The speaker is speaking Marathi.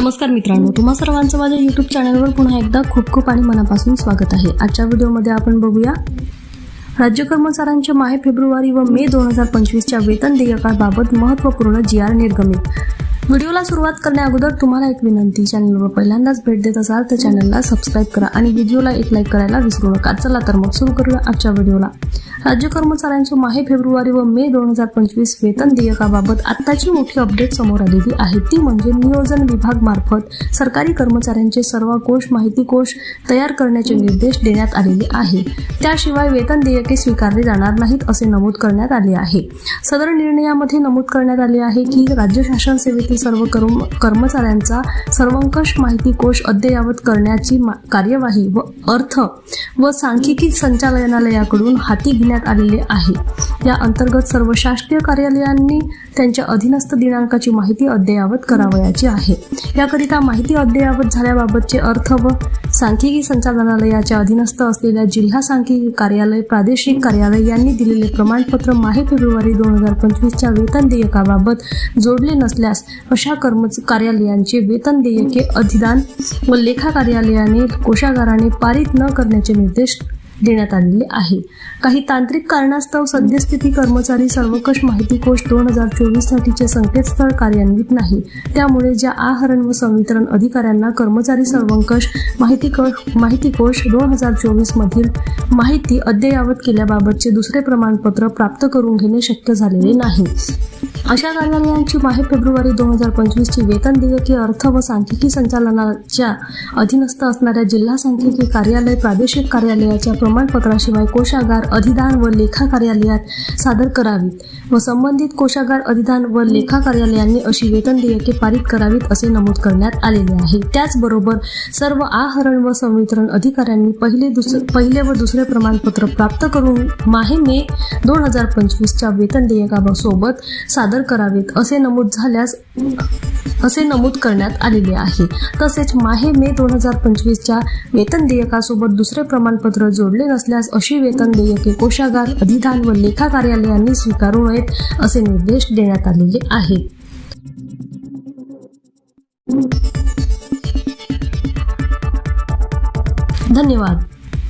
नमस्कार मित्रांनो तुम्हा सर्वांचं माझ्या युट्यूब चॅनलवर पुन्हा एकदा खूप खूप आणि मनापासून स्वागत आहे. आजच्या व्हिडिओमध्ये आपण बघूया राज्य कर्मचाऱ्यांच्या माहे फेब्रुवारी व मे दोन हजार पंचवीसच्या वेतन देयकाबाबत महत्त्वपूर्ण जी आर निर्गमित. व्हिडिओला सुरुवात करण्या अगोदर तुम्हाला एक विनंती. चॅनलवर पहिल्यांदाच भेट देत असाल तर चॅनलला सबस्क्राईब करा आणि व्हिडिओला एक लाईक करायला विसरू नका. चला तर मग सुरू करूया आजच्या व्हिडिओला. राज्य कर्मचाऱ्यांच्या माहे फेब्रुवारी व मे दोन हजार पंचवीस वेतन देयकाबाबत आत्ताची मोठी अपडेट समोर आलेली आहे. ती म्हणजे नियोजन विभाग मार्फत सरकारी कर्मचाऱ्यांचे सर्व कोश माहिती कोश तयार करण्याचे निर्देश देण्यात आलेले आहे. त्याशिवाय वेतन देयके स्वीकारले जाणार नाहीत असे नमूद करण्यात आले आहे. सदर निर्णयामध्ये नमूद करण्यात आले आहे की राज्य शासन सेवेतील सर्व कर्म कर्मचाऱ्यांचा सर्वंकष माहिती कोश अद्ययावत करण्याची कार्यवाही व अर्थ व सांख्यिकी संचालनालयाकडून हाती घेण्यात आलेले आहे. या अंतर्गत सर्व शासकीय कार्यालयांनी त्यांच्या अधीनस्थ दिनांकाची माहिती अद्ययावत करावयाची आहे. याकरिता माहिती अद्ययावत झाल्याबाबतचे अर्थ व सांख्यिकी संचालनालयाच्या अधीनस्थ असलेल्या जिल्हा सांख्यिकी कार्यालय प्रादेशिक कार्यालय यांनी दिलेले प्रमाणपत्र माहे फेब्रुवारी दोन हजार पंचवीसच्या वेतन देयकाबाबत जोडले नसल्यास अशा कर्मच कार्यालयांचे वेतन देयके अधिदान व लेखा कार्यालयाने कोशागाराने पारित न करण्याचे निर्देश देण्यात आलेले आहे. काही तांत्रिक कारणास्तव सद्यस्थिती कर्मचारी सर्वकष माहिती कोश दोन हजार चोवीस साठीचे संकेतस्थळ कार्यान्वित नाही. त्यामुळे ज्या आहरण व संवितरण अधिकाऱ्यांना कर्मचारी सर्वंकष माहिती कोश माहिती कोश दोन हजार चोवीस मधील माहिती अद्ययावत केल्याबाबतचे दुसरे प्रमाणपत्र प्राप्त करून घेणे शक्य झालेले नाही. अशा कार्यालयांची माहे फेब्रुवारी दोन हजार पंचवीसची वेतन देयके अर्थ व सांख्यिकी संचालनाच्या अधीनस्थ असणाऱ्या जिल्हा सांख्यिकी कार्यालय प्रादेशिक कार्यालयाच्या प्रमाणपत्राशिवाय कोशागार अधिदान व लेखा कार्यालयात सादर करावीत व संबंधित कोशागार अधिदान व लेखा कार्यालयांनी अशी वेतन देयके पारित करावीत असे नमूद करण्यात आलेले आहे. त्याचबरोबर सर्व आहरण व संवितरण अधिकाऱ्यांनी पहिले दुसरे पहिले व दुसरे प्रमाणपत्र प्राप्त करून माहे मे दोन हजार पंचवीसच्या वेतन देयकासोबत सादर करावेत असे नमूद झाल्यास असे नमूद करण्यात आलेले आहे. तसेच माहे मे दोन हजार पंचवीसच्या वेतन देयकासोबत दुसरे प्रमाणपत्र जोडले नसल्यास अशी वेतन देयके कोशागार अधिधान व लेखा कार्यालयांनी स्वीकारू नयेत असे निर्देश देण्यात आलेले आहेत. धन्यवाद.